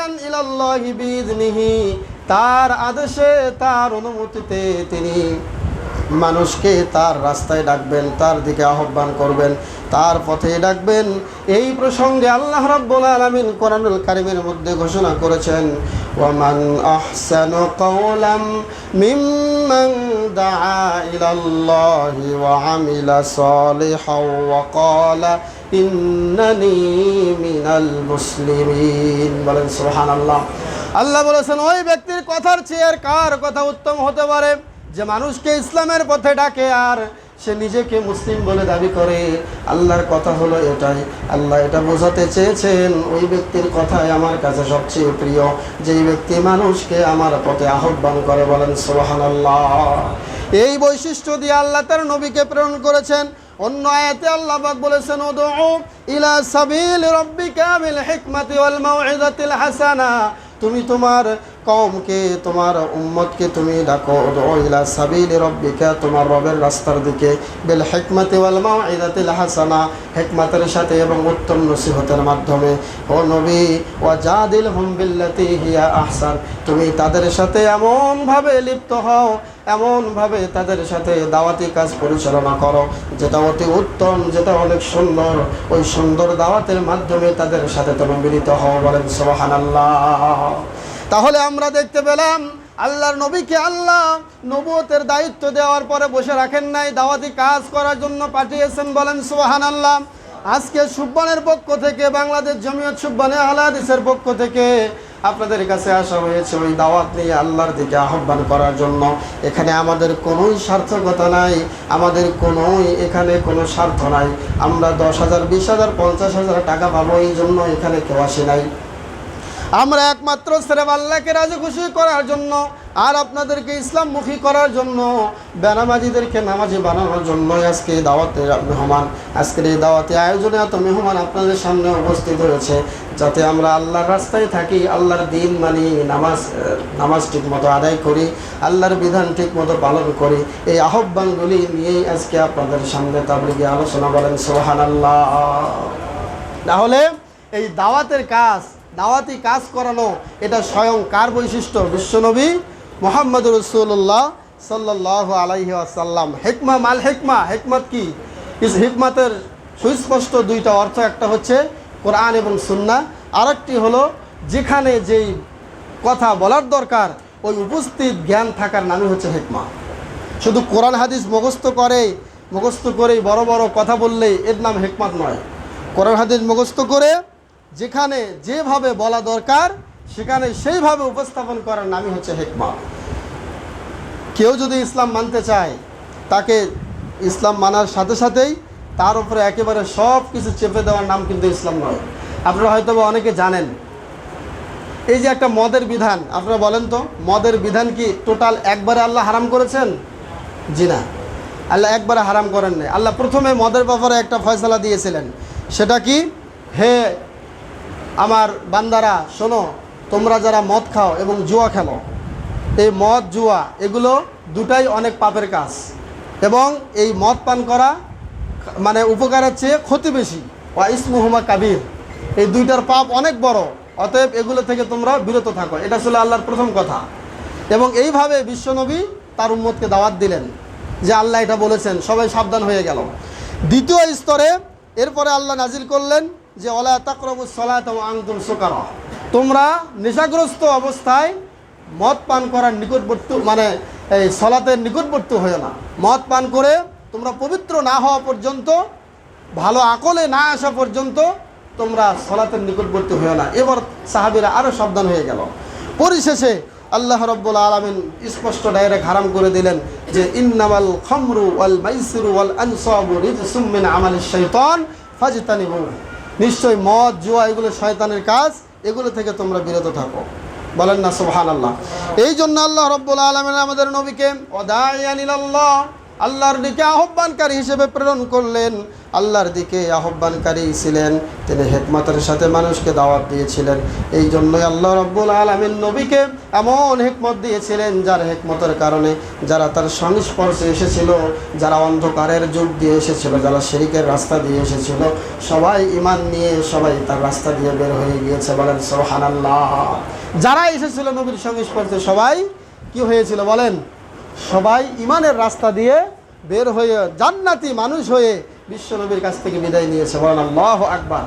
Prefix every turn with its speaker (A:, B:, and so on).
A: দায়ান ইলাল্লাহি বিইذনিহি তার আদেশে, তার অনুমতিতে তিনি মানুষকে তার রাস্তায় ডাকবেন, তার দিকে আহ্বান করবেন, তার পথে ডাকবেন। এই প্রসঙ্গে আল্লাহ রাব্বুল আলামিন কোরআনুল কারীমের মধ্যে ঘোষণা করেছেন, ওয়ামান আহসানু কাওলাম মিম্মান দাআ ইলাল্লাহি ওয়া আমিলা সালিহাও ওয়া ক্বালা ইন্নানি মিনাল মুসলিমিন। বলেন সুবহানাল্লাহ। আল্লাহ বলেছেন, ওই ব্যক্তির কথার চেয়ে আর কার কথা উত্তম হতে পারে? যে মানুষকে ইসলামের পথে ডাকে আর সে নিজেকে মুসলিম বলে দাবি করে। আল্লাহর কথা হলো এটাই। আল্লাহ এটা বোঝাতে চেয়েছেন, ওই ব্যক্তির কথাই আমার কাছে সবচেয়ে প্রিয়। যেই ব্যক্তি মানুষকে আমার পথে আহ্বান করে, বলেন সোহান আল্লাহ এই বৈশিষ্ট্য দিয়ে আল্লাহ তার নবীকে প্রেরণ করেছেন। অন্য আয়াতে আল্লাহ পাক বলেছেন, উদউ ইলা সাবিল রাব্বিকা বিল হিকমাতি ওয়াল মাউইযাতিল হাসানা। তুমি তোমার কওমকে, তোমার উম্মতকে তুমি ডাকো, উদউ ইলা সাবিল রাব্বিকা, তোমার রবের রাস্তার দিকে। বিল হিকমাতি ওয়াল মাউইযাতিল হাসানা হিকমাতের সাথে এবং উত্তম নসিহতের মাধ্যমে। ও নবী ওয়া জাদিলহুম বিল্লাতি হিয়া আহসান, তুমি তাদের সাথে এমনভাবে লিপ্ত হও, এমনভাবে তাদের সাথে দাওয়াতি কাজ পরিচালনা করো। যেটা অতি উত্তম, যেটা অনেক সুন্দর, ওই সুন্দর দাওয়াতের মাধ্যমে তাদের সাথে তুমি মিলিত হও বলেন সোহান তাহলে আমরা দেখতে পেলাম আল্লাহর নবীকে আল্লাহ নবুয়তের দায়িত্ব দেওয়ার পরে বসে রাখেন নাই, দাওয়াতি কাজ করার জন্য পাঠিয়েছেন বলেন সোহান আল্লাহ আজকে সুব্বানের পক্ষ থেকে, বাংলাদেশ জমিয়ত সুব্বানে আলাদিসের পক্ষ থেকে আপনাদের কাছে আসা হয়েছে ওই দাওয়াত নিয়ে আল্লাহর দিকে আহ্বান করার জন্য। এখানে আমাদের কোনোই সার্থকতা নাই, আমাদের কোনোই এখানে কোনো স্বার্থ নাই। আমরা দশ হাজার, বিশ হাজার, পঞ্চাশ হাজার টাকা পাবো, এই জন্য এখানে কেউ আসি নাই। আমরা একমাত্র সেরেব আল্লাহকে রাজি খুশি করার জন্য আর আপনাদেরকে ইসলামমুখী করার জন্য, বেনামাজিদেরকে নামাজি বানানোর জন্য আজকে দাওয়াতে মেহমান, আজকের এই দাওয়াতে আয়োজনে এত মেহমান আপনাদের সামনে উপস্থিত হয়েছে, যাতে আমরা আল্লাহর রাস্তায় থাকি, আল্লাহর দিন মানি, নামাজ নামাজ ঠিক মতো আদায় করি, আল্লাহর বিধান ঠিক মতো পালন করি, এই আহ্বানগুলি নিয়েই আজকে আপনাদের সামনে তাবলিগে আলোচনা বলেন সোহান আল্লাহ তাহলে এই দাওয়াতের কাজ দাওয়াতি কাজ করানো এটা স্বয়ং কার বৈশিষ্ট্য? বিশ্বনবী মোহাম্মদ রসুল্লাহ সাল্লাহ আলাইহি আসাল্লাম হেকমা মাল হেকমা। হেকমত কি? হিকমতের সুস্পষ্ট দুইটা অর্থ, একটা হচ্ছে কোরআন এবং সুন্না আরেকটি হলো যেখানে যেই কথা বলার দরকার, ওই উপস্থিত জ্ঞান থাকার নামই হচ্ছে হেকমা। শুধু কোরআন হাদিস মুখস্থ করে, মুখস্থ করেই বড় বড় কথা বললেই এর নাম হেকমত নয়। কোরআন হাদিস মুখস্থ করে যেখানে যেভাবে বলা দরকার, সেখানে সেইভাবে উপস্থাপন করার নামই হচ্ছে হেকমা। কেউ যদি ইসলাম মানতে চায়, তাকে ইসলাম মানার সাথে সাথেই তার উপরে একেবারে সব কিছু চেপে দেওয়ার নাম কিন্তু ইসলাম নয়। আপনারা হয়তো বা অনেকে জানেন, এই যে একটা মদের বিধান, আপনারা বলেন তো, মদের বিধান কি টোটাল একবারে আল্লাহ হারাম করেছেন? জি না। আল্লাহ একবারে হারাম করেন নাই আল্লাহ প্রথমে মদের ব্যাপারে একটা ফয়সালা দিয়েছিলেন। সেটা কি? হে আমার বান্দারা, শোনো, তোমরা যারা মদ খাও এবং জুয়া খেলো, এই মদ, জুয়া, এগুলো দুটাই অনেক পাপের কাজ। এবং এই মদ পান করা মানে উপকারের চেয়ে ক্ষতি বেশি। ওয়া ইসমুহমা কাবির। এই দুইটার পাপ অনেক বড়, অতএব এগুলো থেকে তোমরা বিরত থাকো। এটা ছিল আল্লাহর প্রথম কথা। এবং এইভাবে বিশ্বনবী তার উম্মতকে দাওয়াত দিলেন যে আল্লাহ এটা বলেছেন, সবাই সাবধান হয়ে গেল। দ্বিতীয় স্তরে এরপরে আল্লাহ নাজিল করলেন যে ওলা তাকরবুস সলাত আংতুম সুকারা। তোমরা নেশাগ্রস্ত অবস্থায় মদ পান করার নিকটবর্তী মানে এই সলাতের নিকটবর্তী হয়ে না। মদ পান করে তোমরা পবিত্র না হওয়া পর্যন্ত, ভালো আকলে না আসা পর্যন্ত তোমরা সলাতের নিকটবর্তী হয়ে না। এবার সাহাবিরা আরও সাবধান হয়ে গেল। পরিশেষে আল্লাহ রব্বুল আলমিন স্পষ্ট ডাইরেক্ট হারাম করে দিলেন যে, ইন্নামাল খমরু ওয়াল মাইসিরু ওয়াল আনসাবু রিজসুম মিন আমালিশ শাইতান ফাজতানিবু। নিশ্চয় মদ, জুয়া এগুলো শয়তানের কাজ। এগুলো থেকে তোমরা বিরত থাকো। বলেন না সুবহান আল্লাহ এই জন্য আল্লাহ রব্বুল আলমেন আমাদের নবীকে অদায়ানিল্লাহ আল্লাহর দিকে আহ্বানকারী হিসেবে প্রেরণ করলেন। আল্লাহর দিকে আহ্বানকারী ছিলেন। তিনি হেকমতের সাথে মানুষকে দাওয়াত দিয়েছিলেন। এই জন্যই আল্লাহ রব্বুল আলমিন নবীকে এমন হেকমত দিয়েছিলেন, যার হেকমতের কারণে যারা তার সংস্পর্শে এসেছিল, যারা অন্ধকারের যুগ দিয়ে এসেছিল, যারা শিরিকের রাস্তা দিয়ে এসেছিল, সবাই ইমান নিয়ে সবাই তার রাস্তা দিয়ে বের হয়ে গিয়েছে বলেন সোহান আল্লাহ যারা এসেছিল নবীর সংস্পর্শে সবাই কি হয়েছিল বলেন? সবাই ইমানের রাস্তা দিয়ে বের হয়ে জান্নাতি মানুষ হয়ে বিশ্বনবীর কাছ থেকে বিদায় নিয়েছে। বলেন আল্লাহ আকবার।